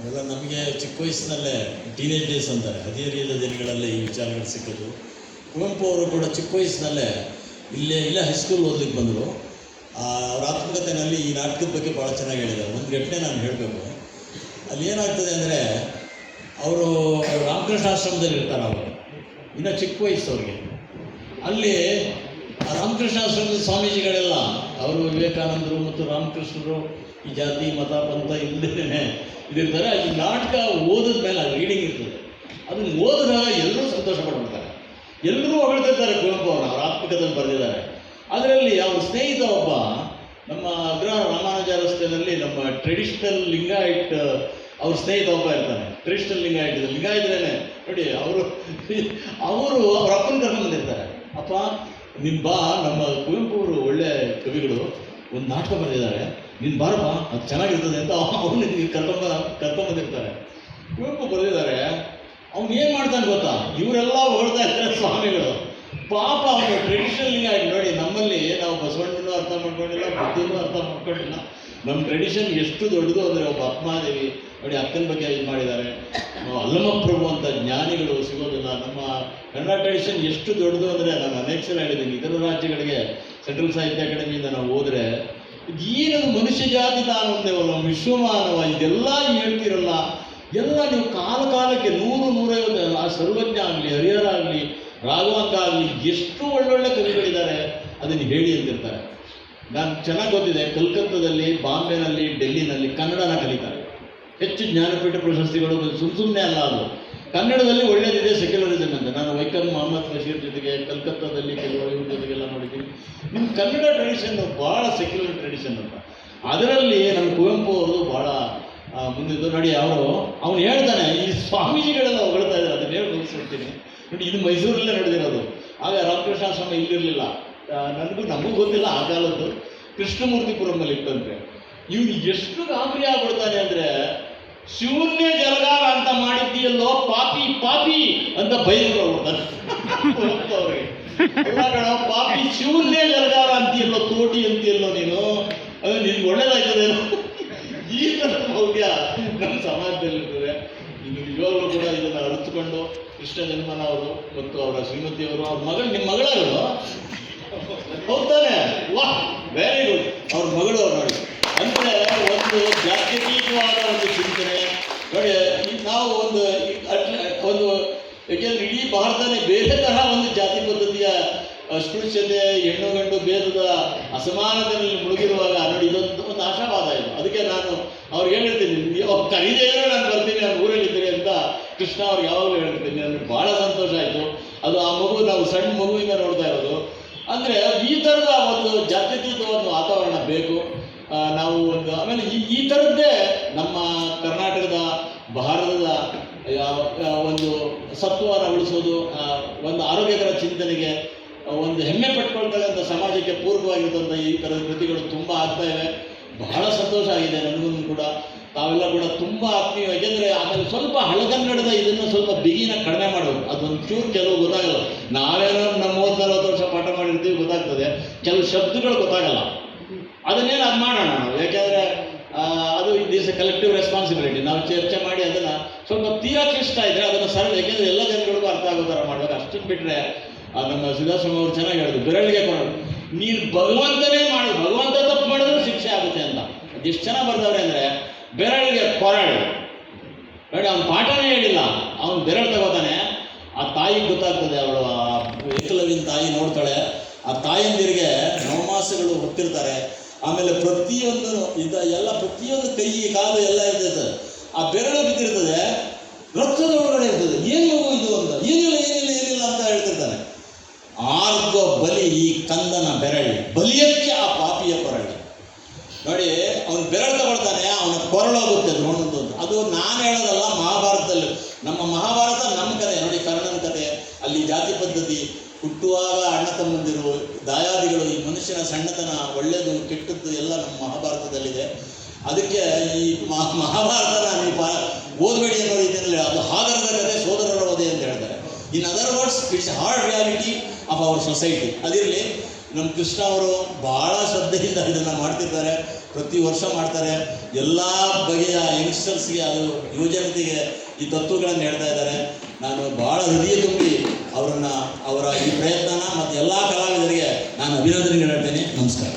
ಅವೆಲ್ಲ ನಮಗೆ ಚಿಕ್ಕ ವಯಸ್ಸಿನಲ್ಲೇ ಟೀನೇಜ್ ಡೇಸ್ ಅಂತಾರೆ. ಹದಿಹರಿಯದ ದಿನಗಳಲ್ಲೇ ಈ ವಿಚಾರಗಳು ಸಿಕ್ಕದು ಕುವೆಂಪು ಅವರು ಕೂಡ ಚಿಕ್ಕ ವಯಸ್ಸಿನಲ್ಲೇ ಇಲ್ಲೇ ಇಲ್ಲೇ ಹೈಸ್ಕೂಲ್ ಓದ್ಲಿಕ್ಕೆ ಬಂದರು. ಅವ್ರ ಆತ್ಮಕತೆಯಲ್ಲಿ ಈ ನಾಟಕದ ಬಗ್ಗೆ ಭಾಳ ಚೆನ್ನಾಗಿ ಹೇಳಿದ್ದಾರೆ. ಒಂದು ಘಟನೆ ನಾನು ಹೇಳಬೇಕು. ಅಲ್ಲಿ ಏನಾಗ್ತದೆ ಅಂದರೆ, ಅವರು ರಾಮಕೃಷ್ಣ ಆಶ್ರಮದಲ್ಲಿ ಇರ್ತಾರೆ ಅವರು. ಇನ್ನೂ ಚಿಕ್ಕ ವಯಸ್ಸು ಅವ್ರಿಗೆ. ಅಲ್ಲಿ ರಾಮಕೃಷ್ಣ ಆಶ್ರಮದ ಸ್ವಾಮೀಜಿಗಳೆಲ್ಲ, ಅವರು ವಿವೇಕಾನಂದರು ಮತ್ತು ರಾಮಕೃಷ್ಣರು ಈ ಜಾತಿ, ಮತ, ಪಂಥ ಇಲ್ಲದೇನೆ ಇದಿರ್ತಾರೆ. ಈ ನಾಟಕ ಓದಿದ ಮೇಲೆ ರೀಡಿಂಗ್ ಇರ್ತದೆ. ಅದನ್ನು ಓದಿದಾಗ ಎಲ್ಲರೂ ಸಂತೋಷ ಪಡ್ಬಿಡ್ತಾರೆ. ಎಲ್ಲರೂ ಹೊಗಳ್ತಿರ್ತಾರೆ ಕುವೆಂಪು ಅವರು, ಅವ್ರ ಆತ್ಮಕಥೆಯಲ್ಲಿ ಬರೆದಿದ್ದಾರೆ. ಅದರಲ್ಲಿ ಅವ್ರ ಸ್ನೇಹಿತ ಒಬ್ಬ, ನಮ್ಮ ಅಗ್ರ ರಾಮಾನುಜ ರಸ್ತೆಯಲ್ಲಿ ನಮ್ಮ ಟ್ರೆಡಿಷನಲ್ ಲಿಂಗಾಯಟ್ ಅವ್ರ ಸ್ನೇಹಿತ ಒಬ್ಬ ಇರ್ತಾನೆ. ಟ್ರೆಡಿಷನಲ್ ಲಿಂಗಾಯಟ್ ಲಿಂಗಾಯತ್ರೇನೆ ನೋಡಿ, ಅವರು ಅವರು ಅವ್ರ ಅಪ್ಪನ ಕರ್ಕೊಂಡು ಬಂದಿರ್ತಾರೆ ಅಪ್ಪ, ನಿಮ್ಮ ಬಾ, ನಮ್ಮ ಕುವೆಂಪು ಅವರು ಒಳ್ಳೆ ಕವಿಗಳು, ಒಂದು ನಾಟಕ ಬರೆದಿದ್ದಾರೆ. ನೀನು ಬಾರಪ್ಪ ಅದು ಚೆನ್ನಾಗಿರ್ತದೆ ಅಂತ ಅವನು ಕರ್ಕೊಂಬ ಕರ್ಕೊಂಬಂದಿರ್ತಾರೆ ಕುವೆಂಪು ಬರೆದಿದ್ದಾರೆ ಅವ್ನು ಏನು ಮಾಡ್ತಾನೆ ಗೊತ್ತಾ? ಇವರೆಲ್ಲ ಹೊಳ್ತಾ ಇರ್ತಾರೆ ಸ್ವಾಮಿಗಳು. ಪಾಪ ಅವನು ಟ್ರೆಡಿಷನಲ್ ಆಗಿ ನೋಡಿ, ನಮ್ಮಲ್ಲಿ ನಾವು ಬಸವಣ್ಣನೂ ಅರ್ಥ ಮಾಡ್ಕೊಂಡಿಲ್ಲ, ಬುದ್ಧಿನೂ ಅರ್ಥ ಮಾಡ್ಕೊಂಡಿಲ್ಲ. ನಮ್ಮ ಟ್ರೆಡಿಷನ್ ಎಷ್ಟು ದೊಡ್ಡದು ಅಂದರೆ ಒಬ್ಬ ಆತ್ಮಾದೇವಿ ನೋಡಿ ಅಕ್ಕನ ಬಗ್ಗೆ ಇದು ಮಾಡಿದ್ದಾರೆ. ಅಲ್ಲಮಪ್ರಭು ಅಂತ ಜ್ಞಾನಿಗಳು ಸಿಗೋದಿಲ್ಲ. ನಮ್ಮ ಕನ್ನಡ ಟ್ರೆಡಿಷನ್ ಎಷ್ಟು ದೊಡ್ಡದು ಅಂದರೆ ನಾನು ಅನೇಕ ಸಲ ಹೇಳಿದ್ದೀನಿ. ಇತರ ರಾಜ್ಯಗಳಿಗೆ, ಸೆಂಟ್ರಲ್ ಸಾಹಿತ್ಯ ಅಕಾಡೆಮಿಯಿಂದ ನಾವು ಹೋದರೆ ಏನದು ಮನುಷ್ಯ ಜಾತಿ ತಾನು ಅಂತೇವಲ್ಲ ವಿಶ್ವಮಾನವ, ಇದೆಲ್ಲ ಹೇಳ್ತಿರಲ್ಲ. ಎಲ್ಲ ನೀವು ಕಾಲ ಕಾಲಕ್ಕೆ ನೂರು, ನೂರೈವತ್ತು, ಆ ಸರ್ವಜ್ಞ ಆಗಲಿ ಹರಿಹರಾಗಲಿ ರಾಘವಾಂಕ ಆಗಲಿ, ಎಷ್ಟು ಒಳ್ಳೊಳ್ಳೆ ಕವಿಗಳಿದ್ದಾರೆ, ಅದನ್ನು ಹೇಳಿ ಅಂತಿರ್ತಾರೆ. ನಾನು ಚೆನ್ನಾಗಿ ಗೊತ್ತಿದೆ, ಕಲ್ಕತ್ತಾದಲ್ಲಿ, ಬಾಂಬೆನಲ್ಲಿ, ಡೆಲ್ಲಿನಲ್ಲಿ ಕನ್ನಡನ ಕಲಿತಾರೆ. ಹೆಚ್ಚು ಜ್ಞಾನಪೀಠ ಪ್ರಶಸ್ತಿಗಳು ಸುಮ್ಮ ಸುಮ್ಮನೆ ಅಲ್ಲ ಅದು. ಕನ್ನಡದಲ್ಲಿ ಒಳ್ಳೇದಿದೆ ಸೆಕ್ಯುಲರಿಸಮ್ ಅಂತ. ನಾನು ವೈಕಲ್ ಮೊಹಮ್ಮದ್ ಬಶೀರ್ ಜೊತೆಗೆ ಕಲ್ಕತ್ತಾದಲ್ಲಿ ಕೆಲವು ಇವ್ರ ಜೊತೆಗೆಲ್ಲ ನೋಡಿದ್ದೀನಿ. ನಿಮ್ಮ ಕನ್ನಡ ಟ್ರೆಡಿಷನ್ ಭಾಳ ಸೆಕ್ಯುಲರ್ ಟ್ರೆಡಿಷನ್ ಅಂತ. ಅದರಲ್ಲಿ ನಮ್ಮ ಕುವೆಂಪು ಅವ್ರದ್ದು ಭಾಳ ಮುಂದಿದ್ದು ನೋಡಿ ಅವರು ಅವನು ಹೇಳ್ತಾನೆ, ಈ ಸ್ವಾಮೀಜಿಗಳೆಲ್ಲ ಹೊಗಳ್ತಾ ಇದ್ದಾರೆ, ಅದನ್ನ ಹೇಳಿ ಮುಗಿಸ್ಬಿಡ್ತೀನಿ. ನೋಡಿ, ಇದು ಮೈಸೂರಲ್ಲೇ ನಡೆದಿರೋದು. ಆಗ ರಾಮಕೃಷ್ಣ ಸ್ವಾಮಿ ಇಲ್ಲಿರಲಿಲ್ಲ. ನನಗೂ, ನಮಗೂ ಗೊತ್ತಿಲ್ಲ ಆ ಕಾಲದ್ದು. ಕೃಷ್ಣಮೂರ್ತಿಪುರಮಲ್ಲಿ ಇತ್ತಂತೆ ಇವನು ಎಷ್ಟು ಗಾಬರಿ ಆಗ್ಬಿಡ್ತಾನೆ ಅಂದರೆ ಶೂನ್ಯ ಜಲಗಾರ ಮಾಡಿದ್ದೀಯಲ್ಲೋ ಪಾಪಿ ಪಾಪಿ ಅಂತ ಬೈದ್ರು ಅವ್ರಿಗೆ ಪಾಪಿ ಶಿವನ್ನೇ ಜಲಗಾರ ಅಂತೀಯಲ್ಲೋ, ತೋಟಿ ಅಂತೀಯಲ್ಲೋ ನೀನು? ಅದು ನಿನ್ಗೆ ಒಳ್ಳೇದಾಗ್ತದೆ ಈ ಥರ ಮೌಲ್ಯ ನಮ್ಮ ಸಮಾಜದಲ್ಲಿರ್ತದೆ. ಇದು ನಿಜವಾಗ್ಲೂ ಕೂಡ ಇದನ್ನ ಅರಿತುಕೊಂಡು ಕೃಷ್ಣ ಜನ್ಮನ ಅವರು ಮತ್ತು ಅವರ ಶ್ರೀಮತಿಯವರು ಅವ್ರ ಮಗಳ ನಿಮ್ಮ ಮಗಳವರು ಹೋಗ್ತಾನೆ. ವಾ ವೆರಿ ಗುಡ್ ಅವ್ರ ಮಗಳು ಅವ್ರು ನೋಡಿ. ಅಂದ್ರೆ ಒಂದು ಜಾತ್ಯತೀತವಾದ ಒಂದು ಚಿಂತನೆ. ನೋಡಿ ನಾವು ಒಂದು ಯಾಕೆಂದ್ರೆ ಇಡೀ ಭಾರತನೇ ಬೇರೆ ತರಹ ಒಂದು ಜಾತಿ ಪದ್ಧತಿಯ ಅಸ್ಪೃಶ್ಯತೆ ಹೆಣ್ಣು ಗಂಡು ಭೇದದ ಅಸಮಾನತೆಯಲ್ಲಿ ಮುಳುಗಿರುವಾಗ ನೋಡಿ, ಇದೊಂದು ಒಂದು ಆಶಾವಾದ ಇದು. ಅದಕ್ಕೆ ನಾನು ಅವ್ರಿಗೆ ಹೇಳಿರ್ತೀನಿ ನೀವು ಕರೀದೇ ಇರೋ ನಾನು ಬರ್ತೀನಿ, ನಾನು ಊರಲ್ಲಿದ್ದೀರಿ ಅಂತ ಕೃಷ್ಣ ಅವ್ರಿಗೆ ಯಾವಾಗಲೂ ಹೇಳ್ತೀನಿ ನನಗೆ ಭಾಳ ಸಂತೋಷ ಆಯಿತು. ಅದು ಆ ಮಗು, ನಾವು ಸಣ್ಣ ಮಗುವಿಂದ ನೋಡ್ತಾ ಇರೋದು. ಅಂದರೆ ಈ ಥರದ ಒಂದು ಜಾತ್ಯತೀತ ಒಂದು ವಾತಾವರಣ ಬೇಕು. ನಾವು ಒಂದು ಆಮೇಲೆ ಈ ಈ ಥರದ್ದೇ ನಮ್ಮ ಕರ್ನಾಟಕದ, ಭಾರತದ ಒಂದು ಸತ್ವವನ್ನು ಉಳಿಸೋದು ಒಂದು ಆರೋಗ್ಯಕರ ಚಿಂತನೆಗೆ ಒಂದು ಹೆಮ್ಮೆ ಪಟ್ಕೊಳ್ತಕ್ಕಂಥ ಸಮಾಜಕ್ಕೆ ಪೂರ್ವವಾಗಿರ್ತಂಥ ಈ ಥರದ ಕೃತಿಗಳು ತುಂಬ ಆಗ್ತಾ ಇವೆ. ಬಹಳ ಸಂತೋಷ ಆಗಿದೆ ನನಗೂ ಕೂಡ. ತಾವೆಲ್ಲ ಕೂಡ ತುಂಬ ಆತ್ಮೀಯ ಯಾಕೆಂದರೆ ಆಮೇಲೆ ಸ್ವಲ್ಪ ಹಳಗನ್ನಡದ ಇದನ್ನು ಸ್ವಲ್ಪ ಬಿಗಿನ ಕಡಿಮೆ ಮಾಡಬೇಕು ಅದೊಂದು ಚೂರು ಕೆಲವು ಗೊತ್ತಾಗಲ್ಲ. ನಾವೇನೋ ನಮ್ಮ ಮೂವತ್ತು ನಲವತ್ತು ವರ್ಷ ಪಾಠ ಮಾಡಿರ್ತೀವಿ, ಗೊತ್ತಾಗ್ತದೆ. ಕೆಲವು ಶಬ್ದಗಳು ಗೊತ್ತಾಗಲ್ಲ. ಅದನ್ನೇನು ಅದು ಮಾಡೋಣ ನಾವು. ಯಾಕೆಂದರೆ ಅದು ಈಸ್ ಎ ಕಲೆಕ್ಟಿವ್ ರೆಸ್ಪಾನ್ಸಿಬಿಲಿಟಿ ನಾವು ಚರ್ಚೆ ಮಾಡಿ ಅದನ್ನು ಸ್ವಲ್ಪ ತೀರಾ ಕ್ಲಿಷ್ಟ ಇದ್ರೆ ಅದನ್ನು ಸರಳ, ಯಾಕೆಂದ್ರೆ ಎಲ್ಲ ಜನಗಳಿಗೂ ಅರ್ಥ ಆಗೋ ಥರ ಮಾಡಬೇಕು. ಅಷ್ಟನ್ನು ಬಿಟ್ಟರೆ ನಮ್ಮ ಸಿದ್ಧಾಶ್ರಮ ಅವರು ಚೆನ್ನಾಗಿ ಹೇಳಿದ್ರು. ಬೆರಳಿಗೆ ಕೊಡೋದು ನೀನು ಭಗವಂತನೇ ಮಾಡು ಭಗವಂತ ತಪ್ಪು ಮಾಡಿದ್ರೆ ಶಿಕ್ಷೆ ಆಗುತ್ತೆ ಅಂತ. ಎಷ್ಟು ಚೆನ್ನಾಗಿ ಬರ್ದವ್ರೆ ಅಂದರೆ, ಬೆರಳಿಗೆ ಕೊರಳು. ನೋಡಿ, ಅವ್ನು ಪಾಠನೇ ಹೇಳಿಲ್ಲ. ಅವನು ಬೆರಳು ತಗೋತಾನೆ. ಆ ತಾಯಿಗೆ ಗೊತ್ತಾಗ್ತದೆ ಅವಳು, ಆ ತಾಯಿ ನೋಡ್ತಾಳೆ. ಆ ತಾಯಂದಿರಿಗೆ ನವಮಾಸಗಳು ಹೊತ್ತಿರ್ತಾರೆ ಆಮೇಲೆ ಪ್ರತಿಯೊಂದು ಇದ ಎಲ್ಲ ಪ್ರತಿಯೊಂದು ಕೈ ಕಾಲು ಎಲ್ಲ ಇರ್ತದೆ. ಆ ಬೆರಳು ಬಿದ್ದಿರ್ತದೆ ರಕ್ತದ ಒಳಗಡೆ ಇರ್ತದೆ ಏನು ಮಗು ಇದು ಅಂತ ಏನಿಲ್ಲ ಏನಿಲ್ಲ ಏನಿಲ್ಲ ಅಂತ ಹೇಳ್ತಿರ್ತಾನೆ ಆರ್ಗೋ ಬಲಿ ಈ ಕಂದನ ಬೆರಳಿ. ಬಲಿಯಕ್ಕೆ ಆ ಪಾಪಿಯ ಕೊರಳಿ. ನೋಡಿ, ಅವನು ಬೆರಳು ತಗೊಳ್ತಾನೆ, ಅವನ ಕೊರಳೋಗುತ್ತೆ ದ್ರೋಣದ್ದು ಅದು ನಾನು ಹೇಳೋದಲ್ಲ, ಮಹಾಭಾರತದಲ್ಲಿ. ನಮ್ಮ ಮಹಾಭಾರತ ನಮ್ಮ ಕಥೆ ನೋಡಿ, ಕರ್ಣನ ಕಥೆ ಅಲ್ಲಿ ಜಾತಿ ಪದ್ಧತಿ. ಹುಟ್ಟುವಾಗ ಅಣ್ಣ ತಮ್ಮಂದಿರು, ದಾಯಾದಿಗಳು, ಈ ಮನುಷ್ಯನ ಸಣ್ಣತನ, ಒಳ್ಳೆಯದು, ಕೆಟ್ಟದ್ದು ಎಲ್ಲ ನಮ್ಮ ಮಹಾಭಾರತದಲ್ಲಿದೆ. ಅದಕ್ಕೆ ಈ ಮಹಾ- ಮಹಾಭಾರತನ ನೀವು ಓದಬೇಡಿ ಅನ್ನೋ ರೀತಿಯಲ್ಲಿ ಅದು ಹಾಗರದ ಕಥೆ ಸೋದರರ ಓದೆ ಅಂತ ಹೇಳ್ತಾರೆ. In other words it's hard reality of our society ಅದಿರಲಿ ನಮ್ಮ ಕೃಷ್ಣ ಅವರು ಬಹಳ ಶ್ರದ್ಧೆಯಿಂದ ಇದನ್ನು ಮಾಡ್ತಿರ್ತಾರೆ, ಪ್ರತಿ ವರ್ಷ ಮಾಡ್ತಾರೆ. ಎಲ್ಲ ಬಗೆಯ ಯಂಗ್ಸ್ಟರ್ಸ್ಗೆ ಅದು ಯುವಜನತೆಗೆ ಈ ತತ್ವಗಳನ್ನು ಹೇಳ್ತಾ ಇದ್ದಾರೆ. ನಾನು ಬಹಳ ಹೃದಯ ತುಂಬಿ ಅವರನ್ನು, ಅವರ ಈ ಪ್ರಯತ್ನನ ಮತ್ತು ಎಲ್ಲ ಕಲಾವಿದರಿಗೆ ನಾನು ಅಭಿನಂದನೆಗಳು ಹೇಳ್ತೇನೆ. ನಮಸ್ಕಾರ.